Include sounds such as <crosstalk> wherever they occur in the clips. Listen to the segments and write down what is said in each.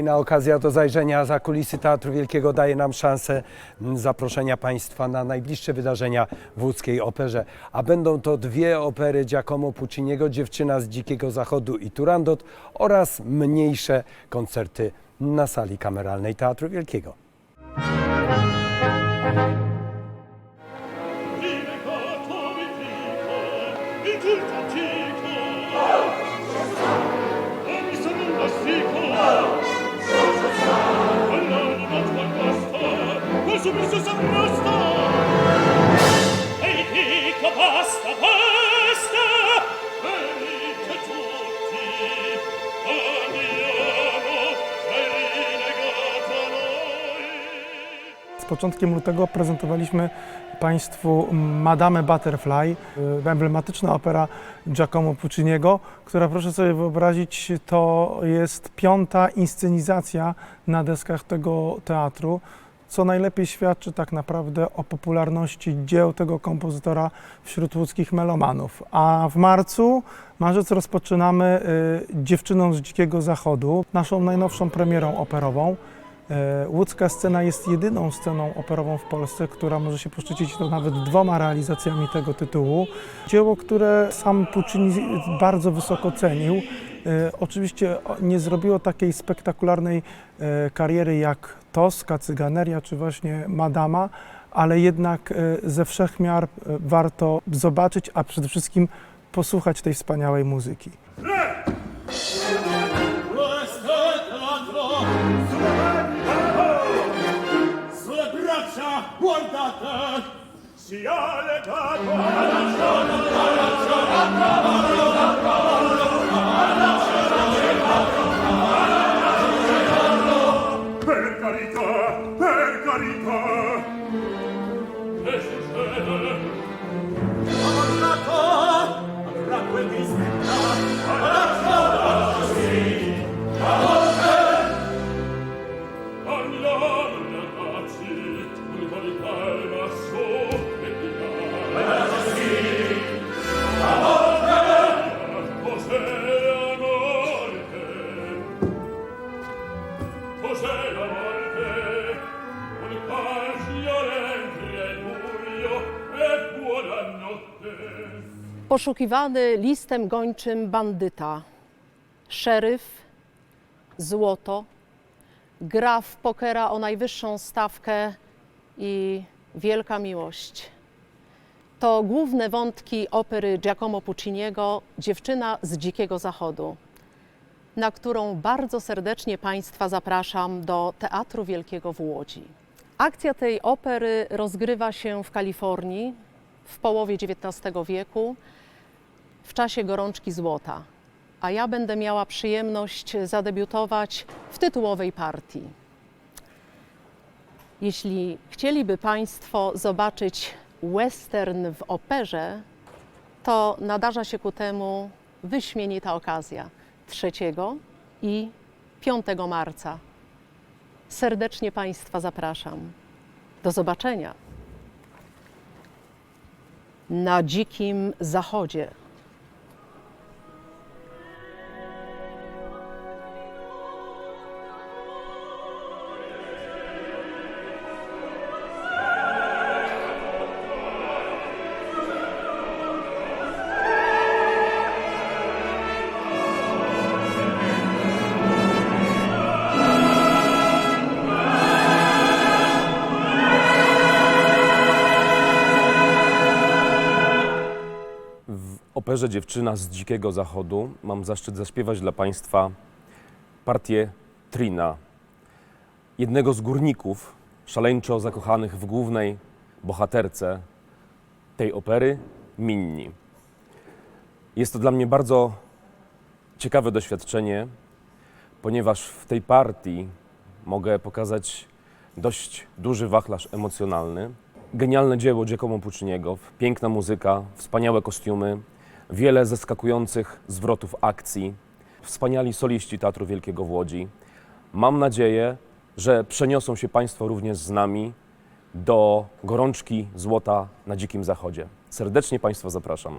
Kolejna okazja do zajrzenia za kulisy Teatru Wielkiego daje nam szansę zaproszenia Państwa na najbliższe wydarzenia w łódzkiej operze. A będą to dwie opery Giacomo Pucciniego, Dziewczyna z Dzikiego Zachodu i Turandot oraz mniejsze koncerty na sali kameralnej Teatru Wielkiego. Początkiem lutego prezentowaliśmy Państwu Madame Butterfly, y, emblematyczna opera Giacomo Pucciniego, która proszę sobie wyobrazić, to jest piąta inscenizacja na deskach tego teatru, co najlepiej świadczy tak naprawdę o popularności dzieł tego kompozytora wśród łódzkich melomanów. A w marcu, marzec rozpoczynamy y, Dziewczyną z Dzikiego Zachodu, naszą najnowszą premierą operową. E, Łódzka scena jest jedyną sceną operową w Polsce, która może się poszczycić to nawet dwoma realizacjami tego tytułu. Dzieło, które sam Puccini bardzo wysoko cenił. E, Oczywiście nie zrobiło takiej spektakularnej e, kariery jak Toska, Cyganeria czy właśnie Madama, ale jednak ze wszechmiar warto zobaczyć, a przede wszystkim posłuchać tej wspaniałej muzyki. Per carità, per carità, Poszukiwany listem gończym bandyta, szeryf, złoto, gra w pokera o najwyższą stawkę i wielka miłość. To główne wątki opery Giacomo Pucciniego Dziewczyna z Dzikiego Zachodu, na którą bardzo serdecznie Państwa zapraszam do Teatru Wielkiego w Łodzi. Akcja tej opery rozgrywa się w Kalifornii w połowie XIX wieku w czasie gorączki złota, a ja będę miała przyjemność zadebiutować w tytułowej partii. Jeśli chcieliby Państwo zobaczyć western w operze, to nadarza się ku temu wyśmienita okazja 3 i 5 marca. Serdecznie Państwa zapraszam. Do zobaczenia na dzikim zachodzie. Operze Dziewczyna z Dzikiego Zachodu mam zaszczyt zaśpiewać dla Państwa partię Trina, jednego z górników szaleńczo zakochanych w głównej bohaterce tej opery, Minni. Jest to dla mnie bardzo ciekawe doświadczenie, ponieważ w tej partii mogę pokazać dość duży wachlarz emocjonalny. Genialne dzieło Giacomo Pucciniego, piękna muzyka, wspaniałe kostiumy, wiele zaskakujących zwrotów akcji, wspaniali soliści Teatru Wielkiego w Łodzi. Mam nadzieję, że przeniosą się Państwo również z nami do gorączki złota na Dzikim Zachodzie. Serdecznie Państwa zapraszam.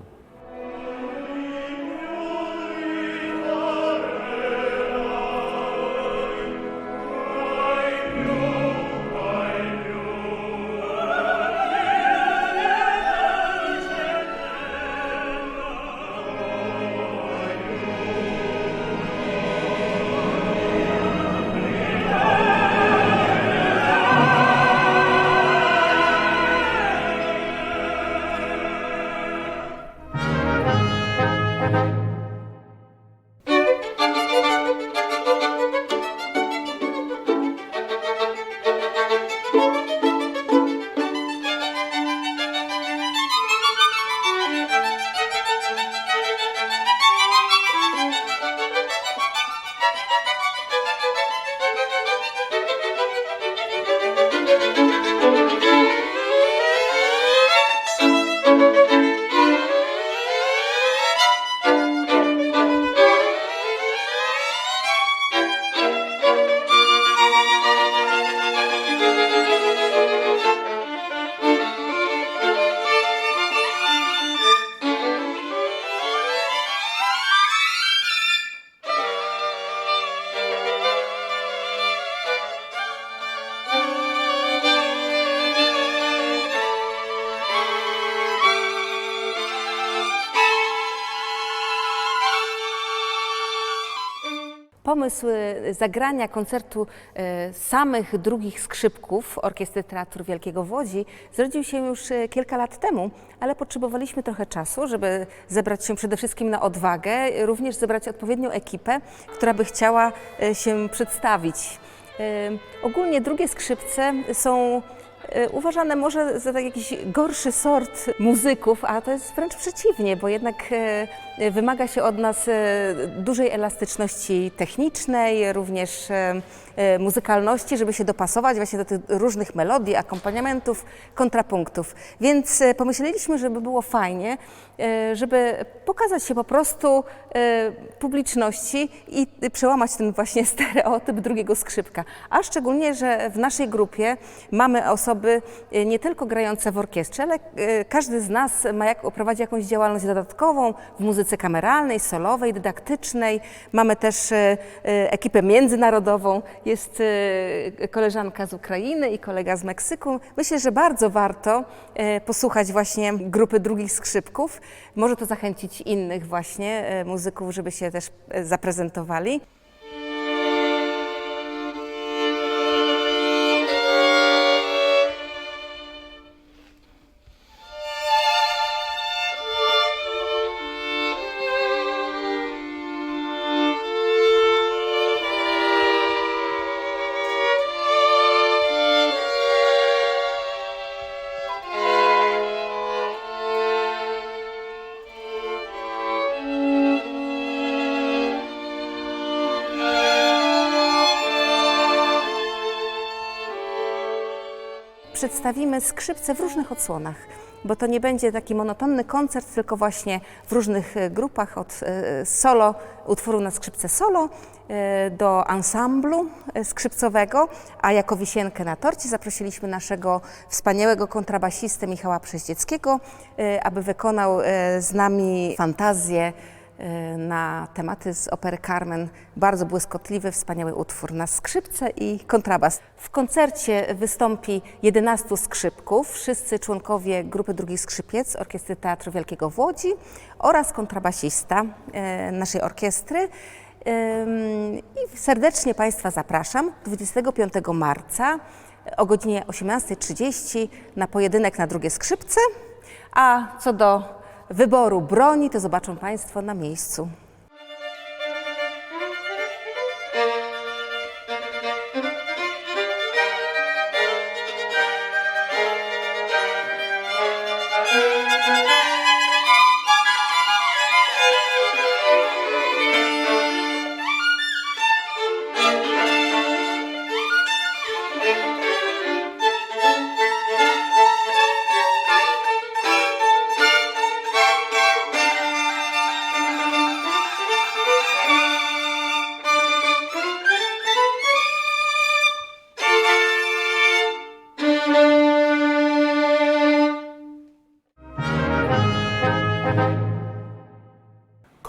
Pomysł e, zagrania koncertu e, samych drugich skrzypków Orkiestry Teatru Wielkiego w Łodzi zrodził się już e, kilka lat temu, ale potrzebowaliśmy trochę czasu, żeby zebrać się przede wszystkim na odwagę, również zebrać odpowiednią ekipę, która by chciała się przedstawić. Ogólnie drugie skrzypce są uważane może za tak jakiś gorszy sort muzyków, a to jest wręcz przeciwnie, bo jednak e, wymaga się od nas e, dużej elastyczności technicznej, również muzykalności, żeby się dopasować właśnie do tych różnych melodii, akompaniamentów, kontrapunktów. Więc e, pomyśleliśmy, żeby było fajnie, e, żeby pokazać się po prostu e, publiczności i przełamać ten właśnie <laughs> stereotyp drugiego skrzypka. A szczególnie, że w naszej grupie mamy osoby e, nie tylko grające w orkiestrze, ale e, każdy z nas ma jak, prowadzi jakąś działalność dodatkową w muzyce kameralnej, solowej, dydaktycznej. Mamy też e, e, ekipę międzynarodową. Jest e, koleżanka z Ukrainy i kolega z Meksyku. Myślę, że bardzo warto e, posłuchać właśnie grupy drugich skrzypków. Może to zachęcić innych właśnie e, muzyków, żeby się też e, zaprezentowali. Przedstawimy skrzypce w różnych odsłonach, bo to nie będzie taki monotonny koncert, tylko właśnie w różnych e, grupach, od e, solo, utworu na skrzypce solo e, do ansamblu skrzypcowego, a jako wisienkę na torcie zaprosiliśmy naszego wspaniałego kontrabasistę Michała Przeździeckiego, aby wykonał z nami fantazję na tematy z opery Carmen. Bardzo błyskotliwy, wspaniały utwór na skrzypce i kontrabas. W koncercie wystąpi 11 skrzypków, wszyscy członkowie grupy drugich skrzypiec Orkiestry Teatru Wielkiego w Łodzi oraz kontrabasista e, naszej orkiestry. I serdecznie Państwa zapraszam 25 marca o godzinie 18.30 na pojedynek na drugie skrzypce. A co do wyboru broni, to zobaczą Państwo na miejscu.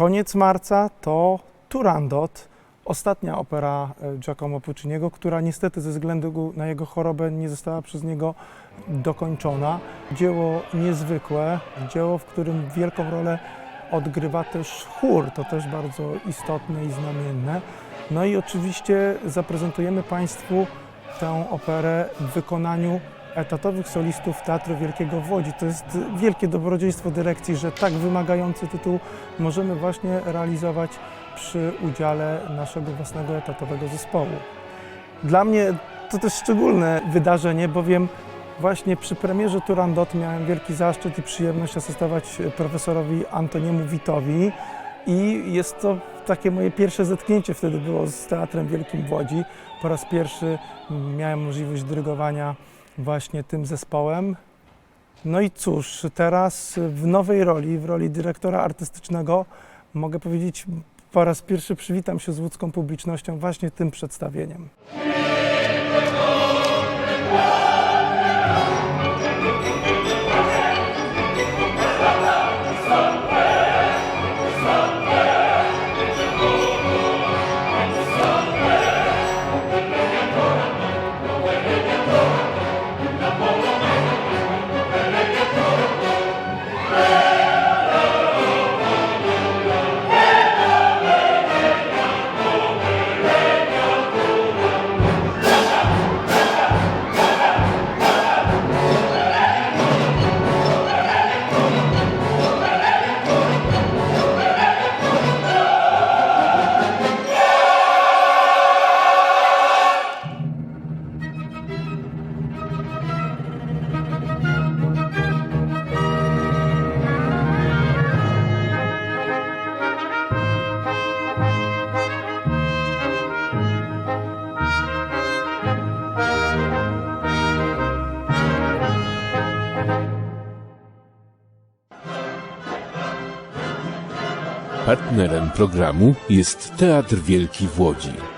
Koniec marca to Turandot, ostatnia opera e, Giacomo Pucciniego, która niestety ze względu na jego chorobę nie została przez niego dokończona. Dzieło niezwykłe, dzieło, w którym wielką rolę odgrywa też chór, to też bardzo istotne i znamienne. No i oczywiście zaprezentujemy Państwu tę operę w wykonaniu etatowych solistów Teatru Wielkiego w Łodzi. To jest wielkie dobrodziejstwo dyrekcji, że tak wymagający tytuł możemy właśnie realizować przy udziale naszego własnego etatowego zespołu. Dla mnie to też szczególne wydarzenie, bowiem właśnie przy premierze Turandot miałem wielki zaszczyt i przyjemność asystować profesorowi Antoniemu Witowi i jest to takie moje pierwsze zetknięcie wtedy było z Teatrem Wielkim w Łodzi. Po raz pierwszy miałem możliwość dyrygowania właśnie tym zespołem. No i cóż, teraz w nowej roli, w roli dyrektora artystycznego, mogę powiedzieć, po raz pierwszy przywitam się z łódzką publicznością właśnie tym przedstawieniem. Partnerem programu jest Teatr Wielki w Łodzi.